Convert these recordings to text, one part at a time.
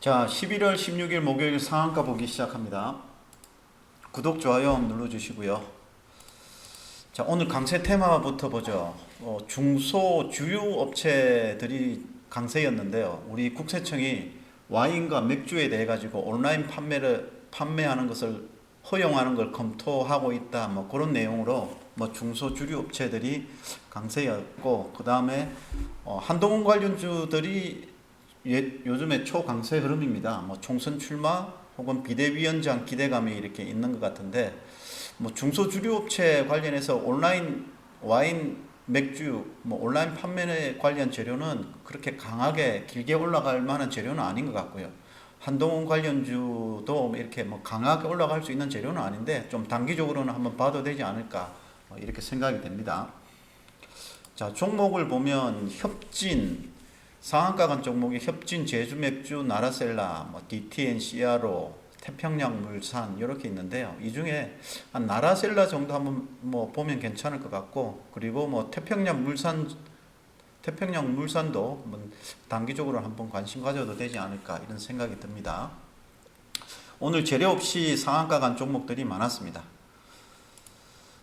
자, 11월 16일 목요일 상한가 보기 시작합니다. 구독, 좋아요 눌러주시고요. 자, 오늘 강세 테마부터 보죠. 어, 중소 주요 업체들이 강세였는데요. 우리 국세청이 와인과 맥주에 대해 가지고 온라인 판매를 판매하는 것을 허용하는 걸 검토하고 있다. 뭐 그런 내용으로 뭐 중소 주류 업체들이 강세였고 그 다음에 어, 한동훈 관련주들이 예, 요즘에 초강세 흐름입니다. 뭐 총선 출마 혹은 비대위원장 기대감이 이렇게 있는 것 같은데 뭐 중소주류업체 관련해서 온라인 와인 맥주 뭐 온라인 판매 관련 재료는 그렇게 강하게 길게 올라갈 만한 재료는 아닌 것 같고요. 한동훈 관련주도 이렇게 뭐 강하게 올라갈 수 있는 재료는 아닌데 좀 단기적으로는 한번 봐도 되지 않을까 뭐 이렇게 생각이 됩니다. 자 종목을 보면 협진 상한가 간 종목이 협진 제주 맥주 나라셀라 뭐 DTN CRO 태평양 물산 이렇게 있는데요. 이 중에 한 나라셀라 정도 한번 뭐 보면 괜찮을 것 같고 그리고 뭐 태평양 물산 태평양 물산도 단기적으로 한번 관심 가져도 되지 않을까 이런 생각이 듭니다. 오늘 재료 없이 상한가 간 종목들이 많았습니다.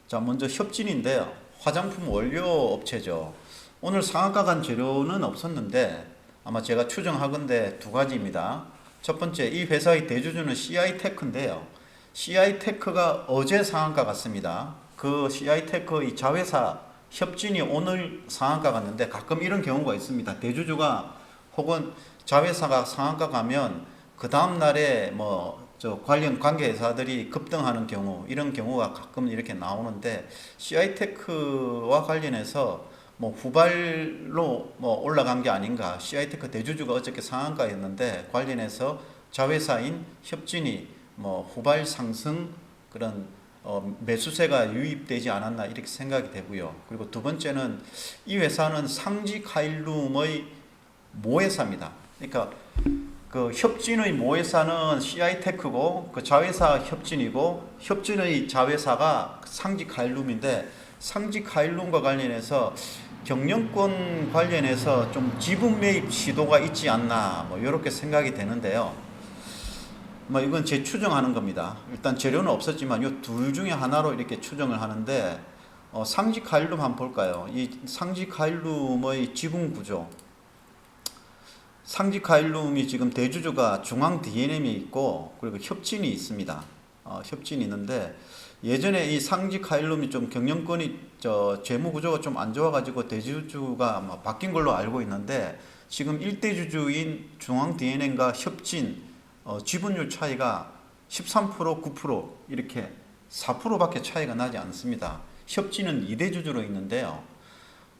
자, 먼저 협진인데요. 화장품 원료 업체죠. 오늘 상한가 간 재료는 없었는데 아마 제가 추정하건대 두 가지입니다. 첫 번째 이 회사의 대주주는 CI테크인데요. CI테크가 어제 상한가 갔습니다. 그 CI테크의 자회사 협진이 오늘 상한가 갔는데 가끔 이런 경우가 있습니다. 대주주가 혹은 자회사가 상한가 가면 그 다음 날에 뭐 저 관련 관계 회사들이 급등하는 경우 이런 경우가 가끔 이렇게 나오는데 CI테크와 관련해서 뭐 후발로 뭐 올라간 게 아닌가 CI테크 대주주가 어저께 상한가였는데 관련해서 자회사인 협진이 뭐 후발 상승 그런 어 매수세가 유입되지 않았나 이렇게 생각이 되고요. 그리고 두 번째는 이 회사는 상지 카일룸의 모회사입니다. 그러니까 그 협진의 모회사는 CI테크고 그 자회사 협진이고 협진의 자회사가 상지 카일룸인데 상지 카일룸과 관련해서 경영권 관련해서 좀 지분 매입 시도가 있지 않나 뭐 이렇게 생각이 되는데요. 뭐 이건 제 추정하는 겁니다. 일단 재료는 없었지만 이 둘 중에 하나로 이렇게 추정을 하는데 어, 상지 카일룸 한번 볼까요? 이 상지 카일룸의 지분 구조. 상지 카일룸이 지금 대주주가 중앙 DNM이 있고 그리고 협진이 있습니다. 어, 협진이 있는데 예전에 이 상지 카일룸이 좀 경영권이 저 재무 구조가 좀 안 좋아가지고 대주주가 아마 바뀐 걸로 알고 있는데 지금 1대 주주인 중앙 DNM과 협진 어, 지분율 차이가 13% 9% 이렇게 4%밖에 차이가 나지 않습니다. 협진은 2대 주주로 있는데요.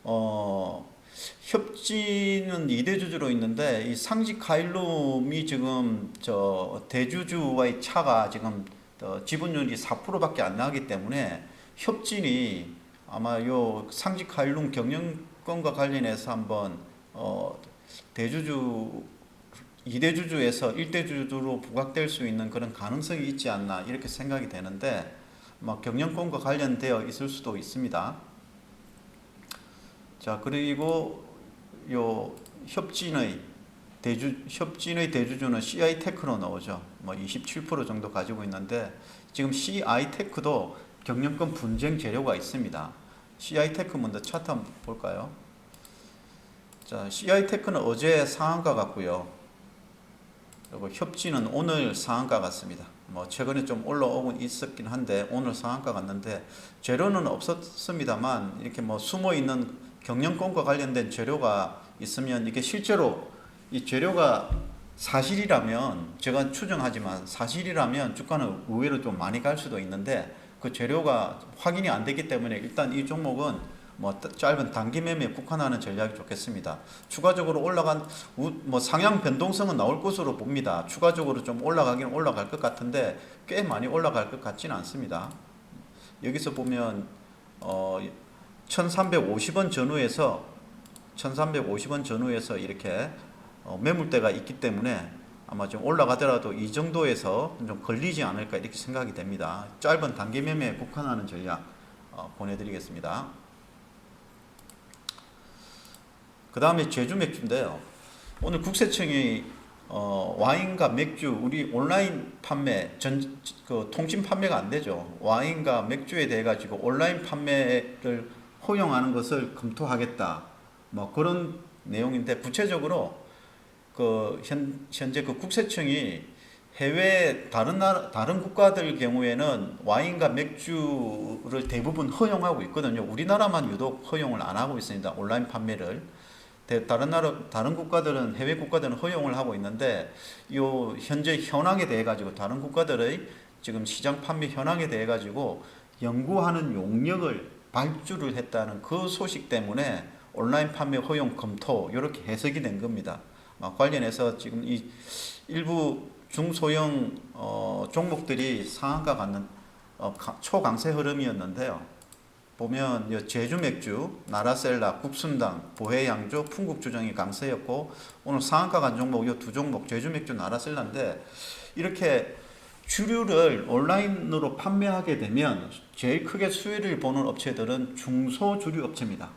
어, 협진은 2대 주주로 있는데 이 상지 카일룸이 지금 저 대주주와의 차가 지금 어, 지분율이 4%밖에 안 나기 때문에 협진이 아마 요 상지 카일룸 경영권과 관련해서 한번 어, 대주주 2대 주주에서 1대 주주로 부각될 수 있는 그런 가능성이 있지 않나 이렇게 생각이 되는데 막 경영권과 관련되어 있을 수도 있습니다. 자 그리고 요 협진의 대주 협진의 대주주는 CI 테크로 나오죠. 뭐 27% 정도 가지고 있는데 지금 CI 테크도 경영권 분쟁 재료가 있습니다. CI 테크 먼저 차트 한번 볼까요? 자, CI 테크는 어제 상한가 같고요. 그리고 협진은 오늘 상한가 같습니다. 뭐 최근에 좀 올라오곤 있었긴 한데 오늘 상한가 같는데 재료는 없었습니다만 이렇게 뭐 숨어 있는 경영권과 관련된 재료가 있으면 이게 실제로 이 재료가 사실이라면 제가 추정하지만 사실이라면 주가는 의외로 좀 많이 갈 수도 있는데 그 재료가 확인이 안 되기 때문에 일단 이 종목은 뭐 짧은 단기 매매에 국한하는 전략이 좋겠습니다. 추가적으로 올라간 우- 뭐 상향 변동성은 나올 것으로 봅니다. 추가적으로 좀 올라가긴 올라갈 것 같은데 꽤 많이 올라갈 것 같지는 않습니다. 여기서 보면 어 1350원 전후에서 1350원 전후에서 이렇게 어, 매물대가 있기 때문에 아마 좀 올라가더라도 이 정도에서 좀 걸리지 않을까 이렇게 생각이 됩니다. 짧은 단기 매매에 국한하는 전략 어, 보내드리겠습니다. 그 다음에 제주 맥주인데요. 오늘 국세청이 어, 와인과 맥주 우리 온라인 판매 전 그 통신 판매가 안 되죠. 와인과 맥주에 대해 가지고 온라인 판매를 허용하는 것을 검토하겠다. 뭐 그런 내용인데 구체적으로 그 현, 현재 그 국세청이 해외 다른 나라 다른 국가들 경우에는 와인과 맥주를 대부분 허용하고 있거든요. 우리나라만 유독 허용을 안 하고 있습니다. 온라인 판매를. 대- 다른 나라 다른 국가들은 해외 국가들은 허용을 하고 있는데 요 현재 현황에 대해 가지고 다른 국가들의 지금 시장 판매 현황에 대해 가지고 연구하는 용역을 발주를 했다는 그 소식 때문에 온라인 판매 허용 검토 이렇게 해석이 된 겁니다. 아, 관련해서 지금 이 일부 중소형 어, 종목들이 상한가 갖는 어, 가- 초강세 흐름이었는데요. 보면 이 제주 맥주, 나라셀라, 국순당, 보해양조, 풍국주정이 강세였고 오늘 상한가 간 종목 이 두 종목 제주 맥주, 나라셀라인데 이렇게 주류를 온라인으로 판매하게 되면 제일 크게 수혜를 보는 업체들은 중소 주류 업체입니다.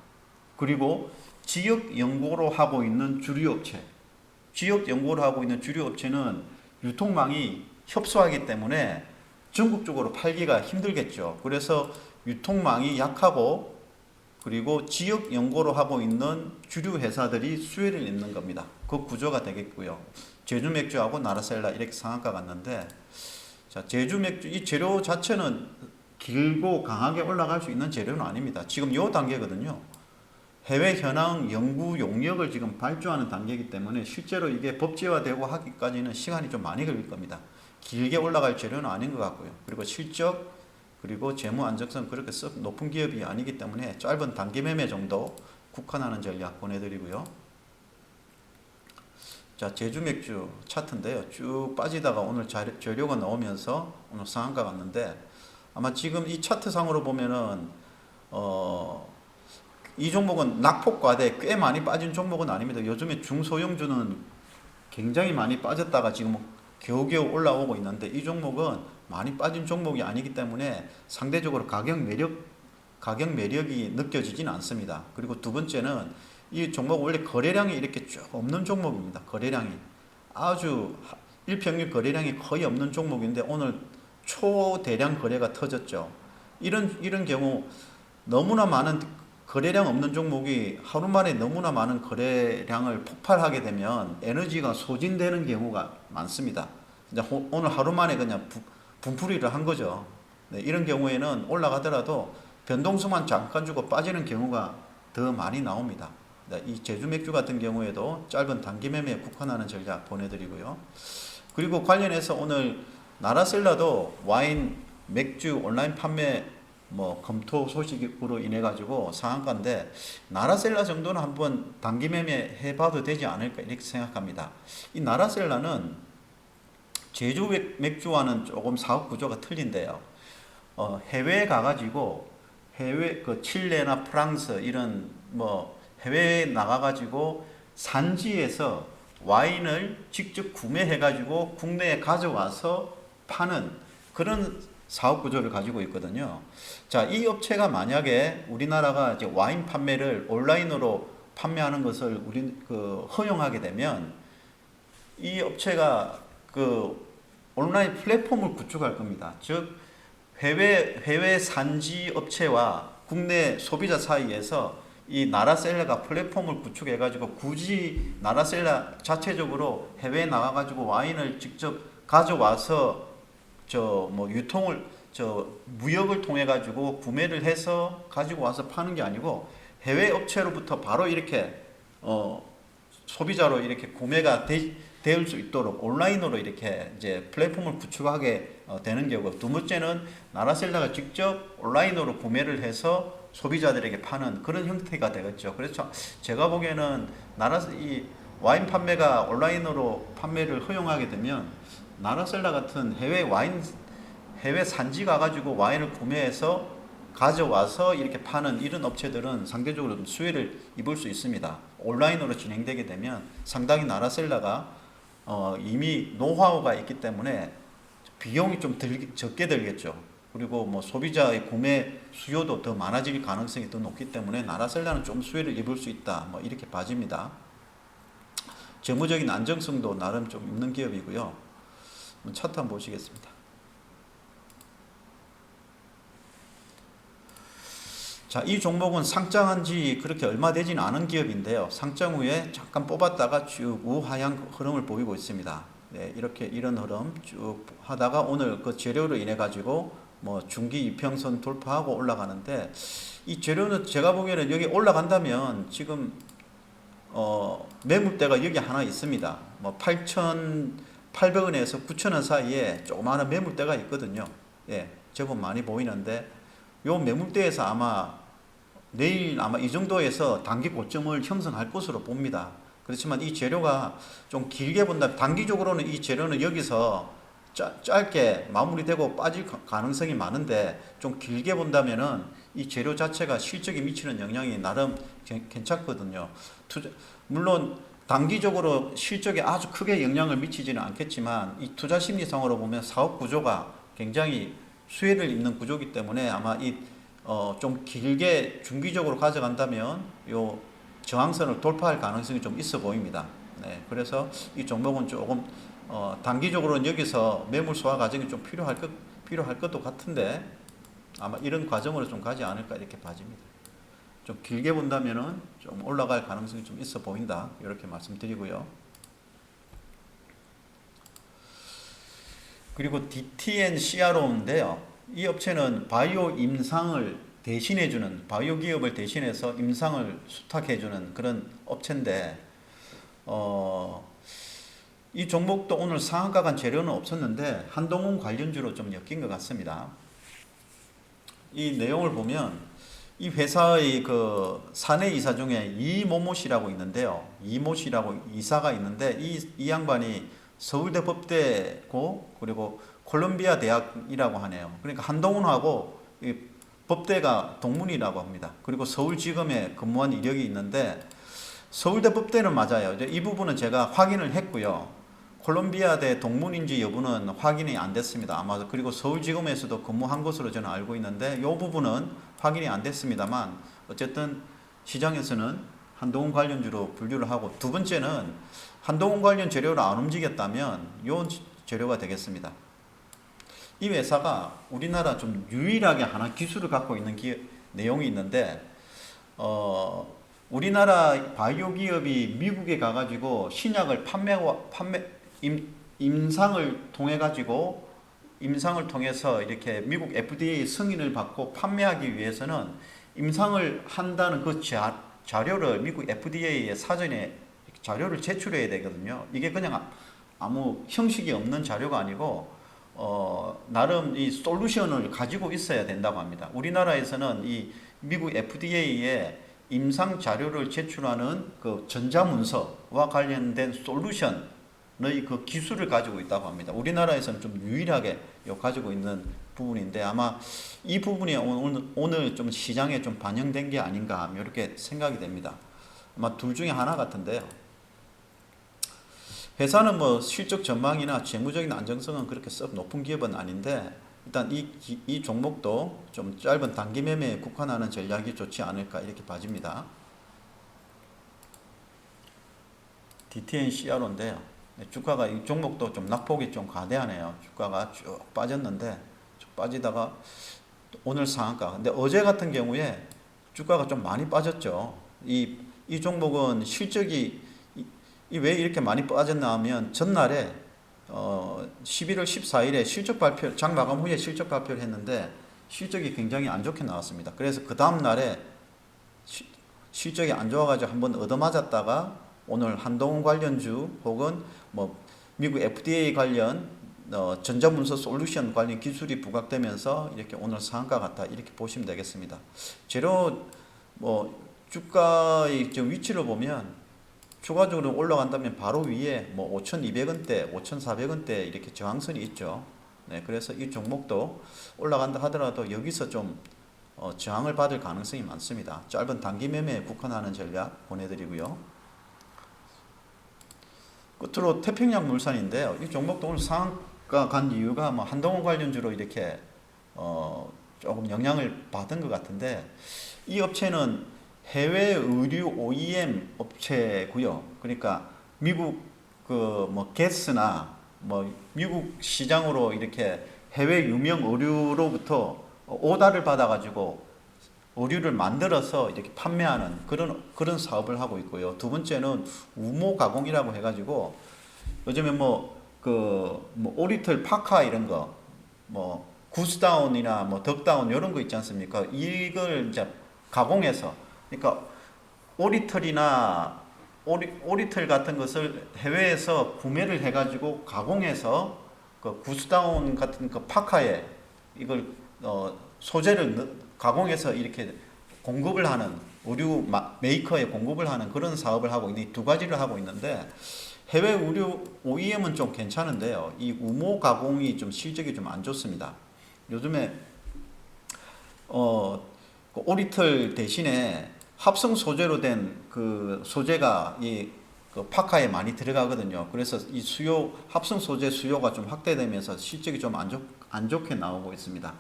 그리고 지역 연구로 하고 있는 주류 업체. 지역 연구를 하고 있는 주류 업체는 유통망이 협소하기 때문에 전국적으로 팔기가 힘들겠죠. 그래서 유통망이 약하고 그리고 지역 연구를 하고 있는 주류 회사들이 수혜를 입는 겁니다. 그 구조가 되겠고요. 제주 맥주하고 나라셀라 이렇게 상한가 갔는데 자, 제주 맥주 이 재료 자체는 길고 강하게 올라갈 수 있는 재료는 아닙니다. 지금 요 단계거든요. 해외 현황 연구 용역을 지금 발주하는 단계이기 때문에 실제로 이게 법제화되고 하기까지는 시간이 좀 많이 걸릴 겁니다. 길게 올라갈 재료는 아닌 것 같고요. 그리고 실적 그리고 재무 안정성 그렇게 썩 높은 기업이 아니기 때문에 짧은 단기 매매 정도 국한하는 전략 보내드리고요. 자 제주 맥주 차트인데요. 쭉 빠지다가 오늘 자- 재료가 나오면서 오늘 상한가 갔는데 아마 지금 이 차트상으로 보면은 어. 이 종목은 낙폭 과대 꽤 많이 빠진 종목은 아닙니다. 요즘에 중소형주는 굉장히 많이 빠졌다가 지금 겨우겨우 올라오고 있는데 이 종목은 많이 빠진 종목이 아니기 때문에 상대적으로 가격 매력 가격 매력이 느껴지진 않습니다. 그리고 두 번째는 이 종목 원래 거래량이 이렇게 쭉 없는 종목입니다. 거래량이 아주 하- 일평균 거래량이 거의 없는 종목인데 오늘 초대량 거래가 터졌죠. 이런 이런 경우 너무나 많은 거래량 없는 종목이 하루 만에 너무나 많은 거래량을 폭발하게 되면 에너지가 소진되는 경우가 많습니다. 이제 호- 오늘 하루 만에 그냥 부- 분풀이를 한 거죠. 네, 이런 경우에는 올라가더라도 변동수만 잠깐 주고 빠지는 경우가 더 많이 나옵니다. 네, 이 제주 맥주 같은 경우에도 짧은 단기 매매에 국한하는 전략 보내드리고요. 그리고 관련해서 오늘 나라셀라도 와인, 맥주 온라인 판매 뭐 검토 소식으로 인해 가지고 상한가인데 나라셀라 정도는 한번 단기 매매 해봐도 되지 않을까 이렇게 생각합니다. 이 나라셀라는 제주 맥- 맥주와는 조금 사업 구조가 틀린데요. 어, 해외에 가가지고 해외 그 칠레나 프랑스 이런 뭐 해외에 나가가지고 산지에서 와인을 직접 구매해가지고 국내에 가져와서 파는 그런 사업 구조를 가지고 있거든요. 자, 이 업체가 만약에 우리나라가 이제 와인 판매를 온라인으로 판매하는 것을 우리 그 허용하게 되면 이 업체가 그 온라인 플랫폼을 구축할 겁니다. 즉 해외 해외 산지 업체와 국내 소비자 사이에서 이 나라셀라가 플랫폼을 구축해 가지고 굳이 나라셀라 자체적으로 해외에 나가 가지고 와인을 직접 가져와서 저 뭐 유통을 저 무역을 통해 가지고 구매를 해서 가지고 와서 파는 게 아니고 해외 업체로부터 바로 이렇게 어 소비자로 이렇게 구매가 되, 될 수 있도록 온라인으로 이렇게 이제 플랫폼을 구축하게 어, 되는 경우 두 번째는 나라셀라가 직접 온라인으로 구매를 해서 소비자들에게 파는 그런 형태가 되겠죠. 그래서 제가 보기에는 나라 이 와인 판매가 온라인으로 판매를 허용하게 되면 나라셀라 같은 해외 와인 해외 산지 가가지고 와인을 구매해서 가져와서 이렇게 파는 이런 업체들은 상대적으로 좀 수혜를 입을 수 있습니다. 온라인으로 진행되게 되면 상당히 나라셀라가 어, 이미 노하우가 있기 때문에 비용이 좀 들, 적게 들겠죠. 그리고 뭐 소비자의 구매 수요도 더 많아질 가능성이 더 높기 때문에 나라셀라는 좀 수혜를 입을 수 있다. 뭐 이렇게 봐집니다. 재무적인 안정성도 나름 좀 있는 기업이고요. 차트 한번 보시겠습니다. 자, 이 종목은 상장한 지 그렇게 얼마 되지는 않은 기업인데요. 상장 후에 잠깐 뽑았다가 쭉 우하향 흐름을 보이고 있습니다. 네, 이렇게 이런 흐름 쭉 하다가 오늘 그 재료로 인해 가지고 뭐 중기 이평선 돌파하고 올라가는데 이 재료는 제가 보기에는 여기 올라간다면 지금 어 매물대가 여기 하나 있습니다. 뭐 8,800원에서 9,000원 사이에 조그마한 매물대가 있거든요. 예, 제법 많이 보이는데 요 매물대에서 아마 내일 아마 이 정도에서 단기 고점을 형성할 것으로 봅니다. 그렇지만 이 재료가 좀 길게 본다. 단기적으로는 이 재료는 여기서 짜, 짧게 마무리되고 빠질 가- 가능성이 많은데 좀 길게 본다면은 이 재료 자체가 실적에 미치는 영향이 나름 괜- 괜찮거든요. 투자, 물론 단기적으로 실적에 아주 크게 영향을 미치지는 않겠지만 이 투자 심리상으로 보면 사업 구조가 굉장히 수혜를 입는 구조이기 때문에 아마 이 어, 좀 길게 중기적으로 가져간다면 요 저항선을 돌파할 가능성이 좀 있어 보입니다. 네, 그래서 이 종목은 조금 어, 단기적으로는 여기서 매물 소화 과정이 좀 필요할 것 필요할 것도 같은데 아마 이런 과정으로 좀 가지 않을까 이렇게 봐집니다. 좀 길게 본다면은 좀 올라갈 가능성이 좀 있어 보인다 이렇게 말씀드리고요. 그리고 DTN CRO인데요. 이 업체는 바이오 임상을 대신해주는 바이오 기업을 대신해서 임상을 수탁해주는 그런 업체인데 어, 이 종목도 오늘 상한가 간 재료는 없었는데 한동훈 관련주로 좀 엮인 것 같습니다. 이 내용을 보면 이 회사의 그 사내 이사 중에 이모모 씨라고 있는데요. 이모 씨라고 이사가 있는데 이, 이 양반이 서울대 법대고 그리고 콜롬비아 대학이라고 하네요. 그러니까 한동훈하고 이 법대가 동문이라고 합니다. 그리고 서울지검에 근무한 이력이 있는데 서울대 법대는 맞아요. 이 부분은 제가 확인을 했고요. 콜롬비아 대 동문인지 여부는 확인이 안 됐습니다. 아마 그리고 서울지검에서도 근무한 것으로 저는 알고 있는데 이 부분은 확인이 안 됐습니다만 어쨌든 시장에서는 한동훈 관련주로 분류를 하고 두 번째는 한동훈 관련 재료를 안 움직였다면 요 재료가 되겠습니다. 이 회사가 우리나라 좀 유일하게 하나 기술을 갖고 있는 기 내용이 있는데 어 우리나라 바이오 기업이 미국에 가가지고 신약을 판매하고 판매 임, 임상을 통해 가지고 임상을 통해서 이렇게 미국 FDA 승인을 받고 판매하기 위해서는 임상을 한다는 그 자, 자료를 미국 FDA에 사전에 자료를 제출해야 되거든요. 이게 그냥 아- 아무 형식이 없는 자료가 아니고 어, 나름 이 솔루션을 가지고 있어야 된다고 합니다. 우리나라에서는 이 미국 FDA에 임상 자료를 제출하는 그 전자문서와 관련된 솔루션의 그 기술을 가지고 있다고 합니다. 우리나라에서는 좀 유일하게 요 가지고 있는 부분인데 아마 이 부분이 오늘, 오늘 좀 시장에 좀 반영된 게 아닌가 이렇게 생각이 됩니다. 아마 둘 중에 하나 같은데요. 회사는 뭐 실적 전망이나 재무적인 안정성은 그렇게 썩 높은 기업은 아닌데 일단 이, 기- 이 종목도 좀 짧은 단기 매매에 국한하는 전략이 좋지 않을까 이렇게 봐집니다. DTN CRO인데요. 네, 주가가 이 종목도 좀 낙폭이 좀 과대하네요. 주가가 쭉 빠졌는데 쭉 빠지다가 오늘 상한가. 근데 어제 같은 경우에 주가가 좀 많이 빠졌죠. 이, 이 종목은 실적이 이 왜 이렇게 많이 빠졌나 하면 전날에 어 11월 14일에 실적 발표 장 마감 후에 실적 발표를 했는데 실적이 굉장히 안 좋게 나왔습니다. 그래서 그 다음 날에 시- 실적이 안 좋아가지고 한번 얻어맞았다가 오늘 한동훈 관련주 혹은 뭐 미국 FDA 관련 어, 전자문서 솔루션 관련 기술이 부각되면서 이렇게 오늘 상한가 같다 이렇게 보시면 되겠습니다. 재료 뭐 주가의 지금 위치를 보면 추가적으로 올라간다면 바로 위에 뭐 5,200원대, 5,400원대 이렇게 저항선이 있죠. 네, 그래서 이 종목도 올라간다 하더라도 여기서 좀 어, 저항을 받을 가능성이 많습니다. 짧은 단기 매매에 국한하는 전략 보내드리고요. 끝으로 태평양 물산인데요. 이 종목도 오늘 상한가 간 이유가 뭐 한동훈 관련주로 이렇게 어, 조금 영향을 받은 것 같은데 이 업체는 해외 의류 OEM 업체고요. 그러니까 미국 그 뭐 게스나 뭐 미국 시장으로 이렇게 해외 유명 의류로부터 오다를 받아가지고 의류를 만들어서 이렇게 판매하는 그런 그런 사업을 하고 있고요. 두 번째는 우모 가공이라고 해가지고 요즘에 뭐 그뭐 오리털 파카 이런 거뭐 구스다운이나 뭐 덕다운 이런 거 있지 않습니까? 이걸 이제 가공해서 그러니까 오리털이나 오리, 오리털 같은 것을 해외에서 구매를 해가지고 가공해서 그 구스다운 같은 그 파카에 이걸 어, 소재를 넣- 가공해서 이렇게 공급을 하는 의류 마- 메이커에 공급을 하는 그런 사업을 하고 이 두 가지를 하고 있는데 해외 의류 OEM은 좀 괜찮은데요. 이 우모 가공이 좀 실적이 좀 안 좋습니다. 요즘에 어, 그 오리털 대신에 합성 소재로 된 그 소재가 이 그 파카에 많이 들어가거든요. 그래서 이 수요 합성 소재 수요가 좀 확대되면서 실적이 좀 안 좋, 안 좋게 나오고 있습니다.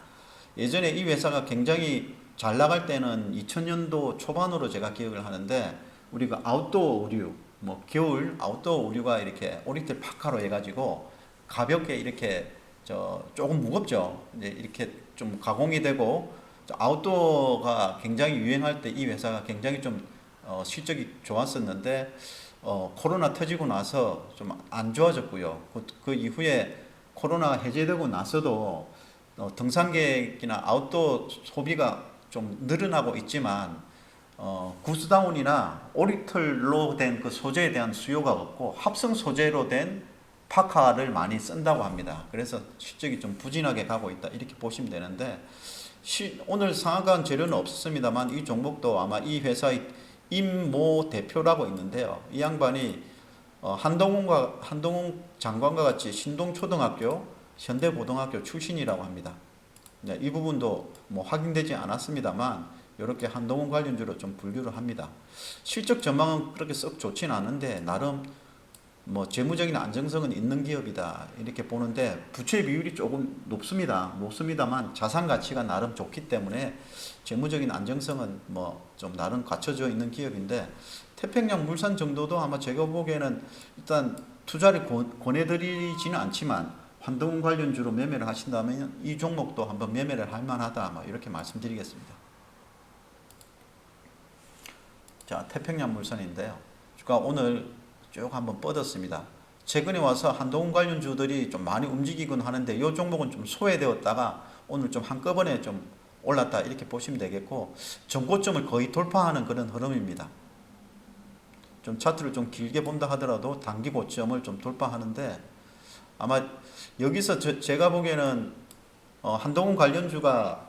예전에 이 회사가 굉장히 잘 나갈 때는 2000년도 초반으로 제가 기억을 하는데 우리가 아웃도어 의류 뭐 겨울 아웃도어 의류가 이렇게 오리털 파카로 해가지고 가볍게 이렇게 저 조금 무겁죠. 이제 이렇게 좀 가공이 되고 저 아웃도어가 굉장히 유행할 때 이 회사가 굉장히 좀 어, 실적이 좋았었는데 어, 코로나 터지고 나서 좀 안 좋아졌고요. 그, 그 이후에 코로나가 해제되고 나서도 어, 등산객이나 아웃도어 소비가 좀 늘어나고 있지만 어, 구스다운이나 오리털로 된 그 소재에 대한 수요가 없고 합성 소재로 된 파카를 많이 쓴다고 합니다. 그래서 실적이 좀 부진하게 가고 있다 이렇게 보시면 되는데 시, 오늘 상한가는 재료는 없었습니다만 이 종목도 아마 이 회사의 임모 대표라고 있는데요. 이 양반이 어, 한동훈과 한동훈 장관과 같이 신동초등학교, 현대고등학교 출신이라고 합니다. 네, 이 부분도 뭐 확인되지 않았습니다만 이렇게 한동훈 관련주로 좀 분류를 합니다. 실적 전망은 그렇게 썩 좋지는 않은데 나름 뭐 재무적인 안정성은 있는 기업이다 이렇게 보는데 부채 비율이 조금 높습니다. 높습니다만 자산 가치가 나름 좋기 때문에 재무적인 안정성은 뭐 좀 나름 갖춰져 있는 기업인데 태평양 물산 정도도 아마 제가 보기에는 일단 투자를 권- 권해드리지는 않지만 한동훈 관련주로 매매를 하신다면 이 종목도 한번 매매를 할 만하다 뭐 이렇게 말씀드리겠습니다. 자 태평양 물산인데요. 주가 오늘 쭉 한번 뻗었습니다. 최근에 와서 한동훈 관련주들이 좀 많이 움직이곤 하는데 이 종목은 좀 소외되었다가 오늘 좀 한꺼번에 좀 올랐다 이렇게 보시면 되겠고 전고점을 거의 돌파하는 그런 흐름입니다. 좀 차트를 좀 길게 본다 하더라도 단기 고점을 좀 돌파하는데 아마 여기서 저- 제가 보기에는 어, 한동훈 관련주가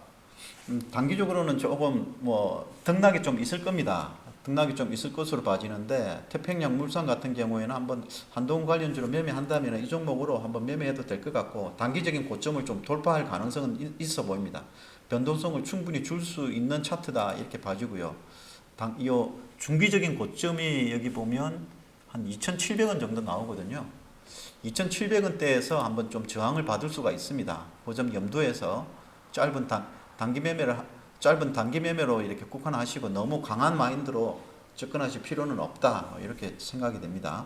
음, 단기적으로는 조금 뭐 등락이 좀 있을 겁니다. 등락이 좀 있을 것으로 봐지는데 태평양 물산 같은 경우에는 한번 한동훈 관련주로 매매한다면 이 종목으로 한번 매매해도 될 것 같고 단기적인 고점을 좀 돌파할 가능성은 이- 있어 보입니다. 변동성을 충분히 줄 수 있는 차트다 이렇게 봐지고요. 당, 이 중기적인 고점이 여기 보면 한 2,700원 정도 나오거든요. 2,700원대에서 한번 좀 저항을 받을 수가 있습니다. 그점 염두에서 짧은 단, 단기 매매를 하- 짧은 단기 매매로 이렇게 국한하시고 너무 강한 마인드로 접근하실 필요는 없다 뭐 이렇게 생각이 됩니다.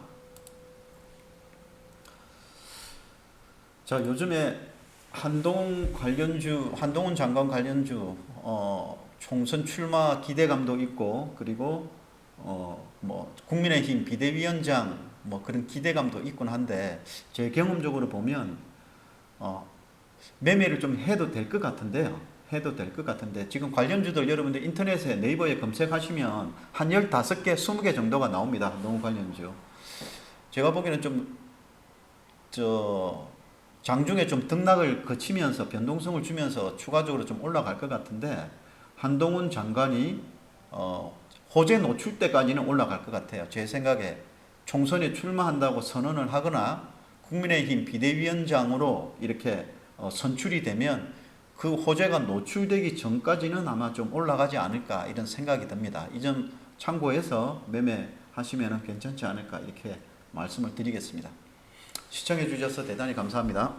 자 요즘에 한동훈 관련주, 한동훈 장관 관련주 어, 총선 출마 기대감도 있고 그리고 어, 뭐 국민의힘 비대위원장 뭐 그런 기대감도 있곤 한데 제 경험적으로 보면 어, 매매를 좀 해도 될 것 같은데요. 해도 될 것 같은데 지금 관련주들 여러분들 인터넷에 네이버에 검색하시면 한 15개, 20개 정도가 나옵니다. 한동훈 관련주. 제가 보기에는 좀 저 장중에 좀 등락을 거치면서 변동성을 주면서 추가적으로 좀 올라갈 것 같은데 한동훈 장관이 어, 호재 노출 때까지는 올라갈 것 같아요. 제 생각에 총선에 출마한다고 선언을 하거나 국민의힘 비대위원장으로 이렇게 어, 선출이 되면 그 호재가 노출되기 전까지는 아마 좀 올라가지 않을까 이런 생각이 듭니다. 이 점 참고해서 매매하시면 괜찮지 않을까 이렇게 말씀을 드리겠습니다. 시청해 주셔서 대단히 감사합니다.